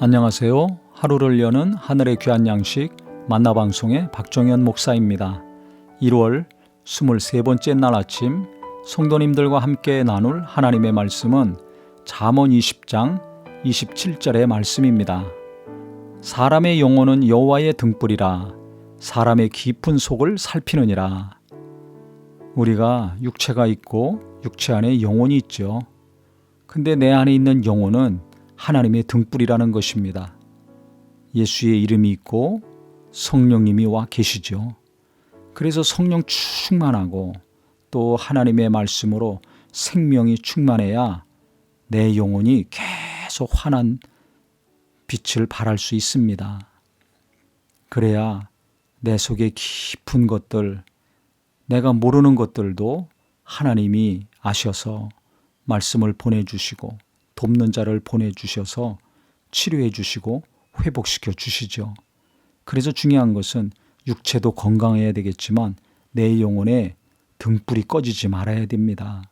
안녕하세요. 하루를 여는 하늘의 귀한 양식 만나방송의 박정현 목사입니다. 1월 23번째 날 아침 성도님들과 함께 나눌 하나님의 말씀은 잠언 20장 27절의 말씀입니다. 사람의 영혼은 여호와의 등불이라 사람의 깊은 속을 살피느니라. 우리가 육체가 있고 육체 안에 영혼이 있죠. 근데 내 안에 있는 영혼은 하나님의 등불이라는 것입니다. 예수의 이름이 있고 성령님이 와 계시죠. 그래서 성령 충만하고 또 하나님의 말씀으로 생명이 충만해야 내 영혼이 계속 환한 빛을 발할 수 있습니다. 그래야 내 속에 깊은 것들, 내가 모르는 것들도 하나님이 아셔서 말씀을 보내주시고 돕는 자를 보내주셔서 치료해 주시고 회복시켜 주시죠. 그래서 중요한 것은 육체도 건강해야 되겠지만 내 영혼에 등불이 꺼지지 말아야 됩니다.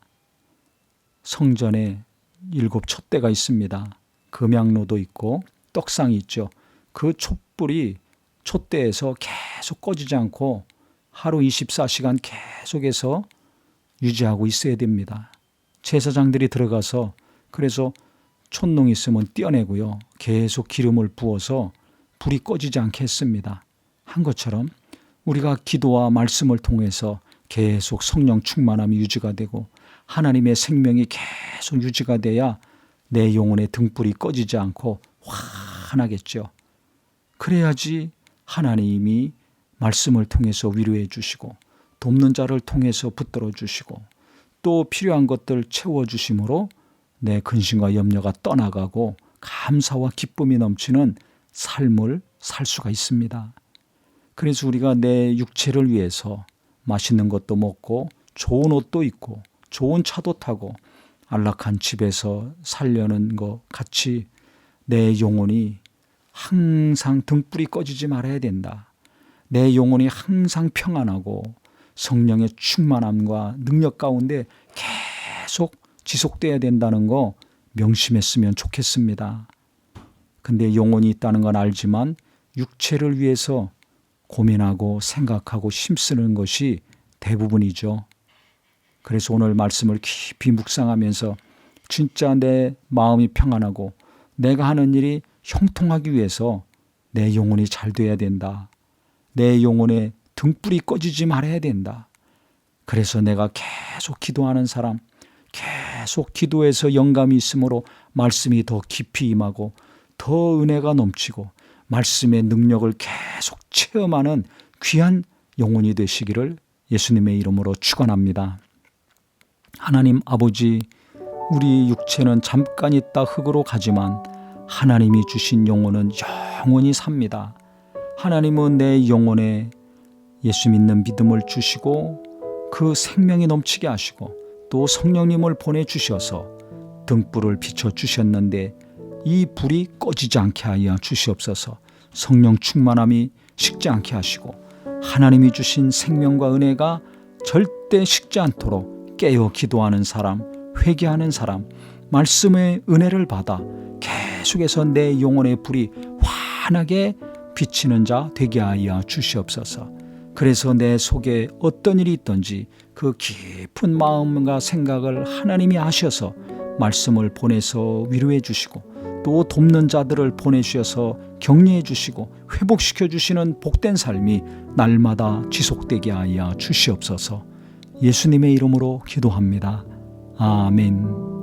성전에 일곱 촛대가 있습니다. 금양로도 있고 떡상이 있죠. 그 촛불이 촛대에서 계속 꺼지지 않고 하루 24시간 계속해서 유지하고 있어야 됩니다. 제사장들이 들어가서 그래서 촛농 있으면 떼어내고요. 계속 기름을 부어서 불이 꺼지지 않게 했습니다. 한 것처럼 우리가 기도와 말씀을 통해서 계속 성령 충만함이 유지가 되고 하나님의 생명이 계속 유지가 돼야 내 영혼의 등불이 꺼지지 않고 환하겠죠. 그래야지 하나님이 말씀을 통해서 위로해 주시고 돕는 자를 통해서 붙들어 주시고 또 필요한 것들 채워 주심으로 내 근심과 염려가 떠나가고 감사와 기쁨이 넘치는 삶을 살 수가 있습니다. 그래서 우리가 내 육체를 위해서 맛있는 것도 먹고 좋은 옷도 입고 좋은 차도 타고 안락한 집에서 살려는 것 같이 내 영혼이 항상 등불이 꺼지지 말아야 된다. 내 영혼이 항상 평안하고 성령의 충만함과 능력 가운데 계속 지속돼야 된다는 거 명심했으면 좋겠습니다. 근데 영혼이 있다는 건 알지만 육체를 위해서 고민하고 생각하고 힘쓰는 것이 대부분이죠. 그래서 오늘 말씀을 깊이 묵상하면서 진짜 내 마음이 평안하고 내가 하는 일이 형통하기 위해서 내 영혼이 잘 돼야 된다. 내 영혼의 등불이 꺼지지 말아야 된다. 그래서 내가 계속 기도하는 사람, 계속 기도해서 영감이 있으므로 말씀이 더 깊이 임하고 더 은혜가 넘치고 말씀의 능력을 계속 체험하는 귀한 영혼이 되시기를 예수님의 이름으로 축원합니다. 하나님 아버지 우리 육체는 잠깐 있다 흙으로 가지만 하나님이 주신 영혼은 영원히 삽니다. 하나님은 내 영혼에 예수 믿는 믿음을 주시고 그 생명이 넘치게 하시고 또 성령님을 보내주셔서 등불을 비춰주셨는데 이 불이 꺼지지 않게 하여 주시옵소서 성령 충만함이 식지 않게 하시고 하나님이 주신 생명과 은혜가 절대 식지 않도록 깨어 기도하는 사람, 회개하는 사람, 말씀의 은혜를 받아 계속해서 내 영혼의 불이 환하게 비치는 자 되게 하여 주시옵소서. 그래서 내 속에 어떤 일이 있든지 그 깊은 마음과 생각을 하나님이 아셔서 말씀을 보내서 위로해 주시고 또 돕는 자들을 보내주셔서 격려해 주시고 회복시켜 주시는 복된 삶이 날마다 지속되게 하여 주시옵소서 예수님의 이름으로 기도합니다. 아멘.